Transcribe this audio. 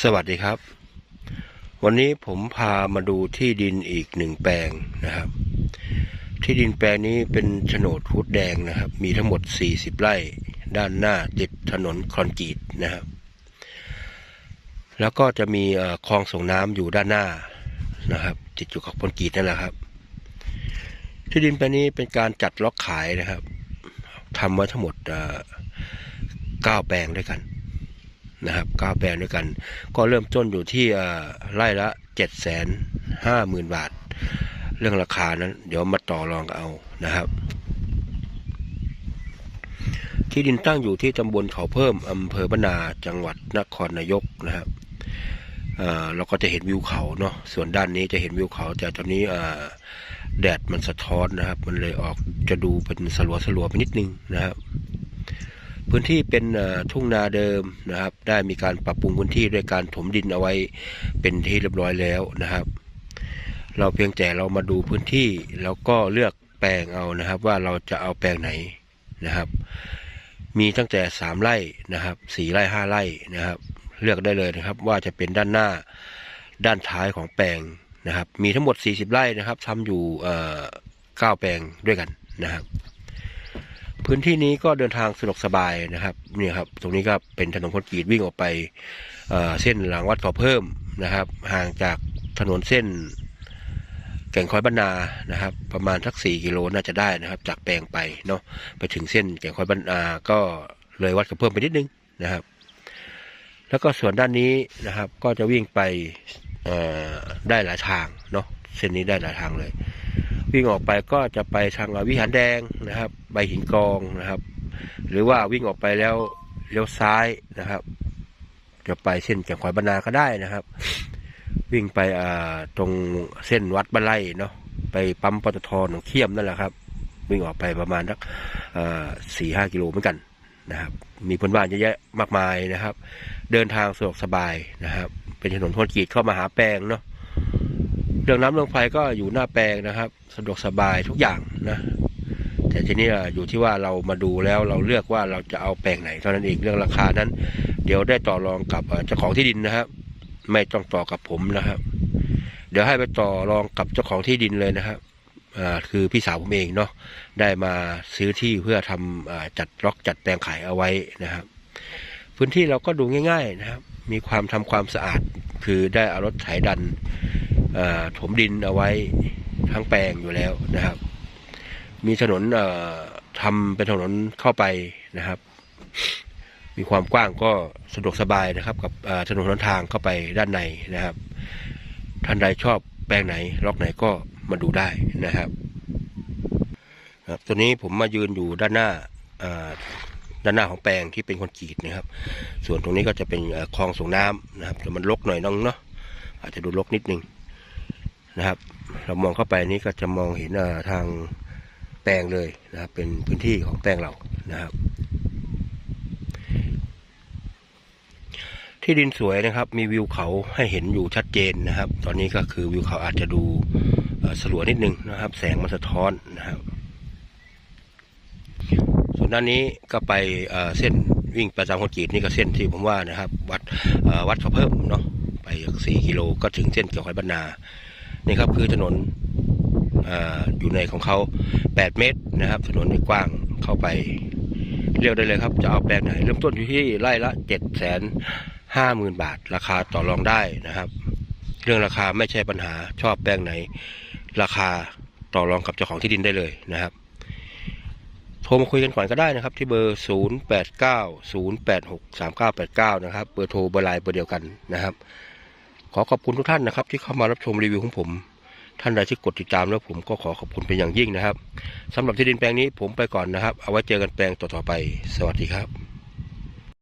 สวัสดีครับ วันนี้ผมพามาดูที่ดินอีกหนึ่งแปลงนะครับ ที่ดินแปลงนี้เป็นโฉนดพุดแดงนะครับ มีทั้งหมด 40 ไร่ ด้านหน้าติดถนนคอนกรีตนะครับ แล้วก็จะมีคลองส่งน้ำอยู่ด้านหน้านะครับ ติดอยู่กับคอนกรีตนั่นแหละครับ ที่ดินแปลงนี้เป็นการจัดล็อกขายนะครับทำไว้ทั้งหมดเก้าแปลงด้วยกัน นะครับเก้าแปลงด้วยกัน ก็เริ่มต้นอยู่ที่ไร่ละเจ็ดแสนห้าหมื่นบาท เรื่องราคานั้น เดี๋ยวมาต่อรองเอานะครับ ที่ดินตั้งอยู่ที่ตำบลเขาเพิ่มอำเภอบ้านาจังหวัดนครนายกนะครับเราก็จะเห็นวิวเขาเนาะส่วนด้านนี้จะเห็นวิวเขา แต่ตอนนี้แดดมันสะท้อนนะครับ มันเลยออกจะดูเป็นสลัวสลัวไปนิดนึงนะครับ พื้นที่เป็นทุ่งนาเดิมนะครับ ได้มีการปรับปรุงพื้นที่ด้วยการถมดินเอาไว้เป็นที่เรียบร้อยแล้วนะครับ เราเพียงแต่เรามาดูพื้นที่แล้วก็เลือกแปลงเอานะครับ ว่าเราจะเอาแปลงไหนนะครับ มีตั้งแต่สามไร่นะครับสี่ไร่ห้าไร่นะครับ เลือกได้เลยนะครับ ว่าจะเป็นด้านหน้าด้านท้ายของแปลงนะครับ มีทั้งหมด 40 ไร่นะครับทำอยู่เก้าแปลงด้วยกันนะครับ พื้นที่นี้ก็เดินทางสะดวกสบายนะครับนี่ครับ ตรงนี้ก็เป็นถนนคอนกรีตวิ่งออกไปเเส้นหลังวัดเขาเพิ่มนะครับ ห่างจากถนนเส้น แก่งคอยบรรนานะครับ ประมาณทักสี่กิโลน่าจะได้นะครับ จากแปลงไปเนาะไปถึงเส้นแก่งคอยบรรนาก็เลยวัดเขาเพิ่มไปนิดนึงนะครับ แล้วก็ส่วนด้านนี้นะครับ ก็จะวิ่งไปได้หลายทางเนาะเส้นนี้ได้หลายทางเลย วิ่งออกไปก็จะไปทางวิหารแดงนะครับ ใบหินกองนะครับ หรือว่าวิ่งออกไปแล้วเลี้ยวซ้ายนะครับ จะไปเส้นแก่งขอยบรรณาก็ได้นะครับ วิ่งไปอ่าตรงเส้นวัดบ้านไร่เนาะไปปั๊มปตทหนองเขี้ยมนั่นแหละครับ วิ่งออกไปประมาณสักสี่ห้ากิโลเหมือนกันนะครับ มีพื้นบ้านเยอะแยะมากมายนะครับ เดินทางสะดวกสบายนะครับ เป็นถนนคอนกรีตเข้ามาหาแปลงเนาะ เรื่องน้ำเรื่องไฟก็อยู่หน้าแปลงนะครับ สะดวกสบายทุกอย่างนะ แต่ทีนี้อยู่ที่ว่าเรามาดูแล้วเราเลือกว่าเราจะเอาแปลงไหนเท่านั้นเองเรื่องราคานั้น เดี๋ยวได้ต่อรองกับเจ้าของที่ดินนะครับ ไม่ต้องต่อกับผมนะครับ เดี๋ยวให้ไปต่อรองกับเจ้าของที่ดินเลยนะครับคือพี่สาวผมเองเนาะได้มาซื้อที่เพื่อทำอ่าจัดล็อกจัดแปลงขายเอาไว้นะครับ พื้นที่เราก็ดูง่าย ๆนะครับ มีความทำความสะอาดคือได้เอารถไถดัน ถมดินเอาไว้ทั้งแปลงอยู่แล้วนะครับ มีถนนทำเป็นถนนเข้าไปนะครับ มีความกว้างก็สะดวกสบายนะครับ กับถนนหนทางเข้าไปด้านในนะครับ ท่านใดชอบแปลงไหนล็อกไหนก็มาดูได้นะครับครับตัวนี้ผมมายืนอยู่ด้านหน้าด้านหน้าของแปลงที่เป็นคอนกรีตนะครับ ส่วนตรงนี้ก็จะเป็นคลองส่งน้ำนะครับแต่มันรกหน่อยน้องเนาะอาจจะดูรกนิดนึง นะครับ เรามองเข้าไปนี้ก็จะมองเห็นทางแปลงเลยนะครับ เป็นพื้นที่ของแปลงเรานะครับ ที่ดินสวยนะครับ มีวิวเขาให้เห็นอยู่ชัดเจนนะครับ ตอนนี้ก็คือวิวเขาอาจจะดูสลัวนิดนึงนะครับ แสงมันสะท้อนนะครับ ส่วนด้านนี้ก็ไปเส้นวิ่งประจำคอนกรีตนี่ก็เส้นที่ผมว่านะครับ วัดวัดเขาเพิ่มเนาะไปสี่กิโลก็ถึงเส้นเกี่ยวหอยบรรณา นี่ครับคือถนนออยู่ในของเขาแปดเมตรนะครับ ถนนกว้างเข้าไปเรียกได้เลยครับ จะเอาแปลงไหน เริ่มต้นอยู่ที่ไร่ละเจ็ดแสนห้าหมื่นบาท ราคาต่อรองได้นะครับ เรื่องราคาไม่ใช่ปัญหาชอบแปลงไหน ราคาต่อรองกับเจ้าของที่ดินได้เลยนะครับโทรมาคุยกันก่อนก็ได้นะครับ ที่เบอร์ 0 8 9 0 8 6 3 9 8 9 นะครับ เบอร์โทรเบอร์ไลน์เบอร์เดียวกันนะครับ ขอขอบคุณทุกท่านนะครับที่เข้ามารับชมรีวิวของผม ท่านใดที่กดติดตามแล้วผมก็ขอขอบคุณเป็นอย่างยิ่งนะครับสำหรับที่ดินแปลงนี้ผมไปก่อนนะครับ เอาไว้เจอกันแปลงต่อๆไป สวัสดีครับ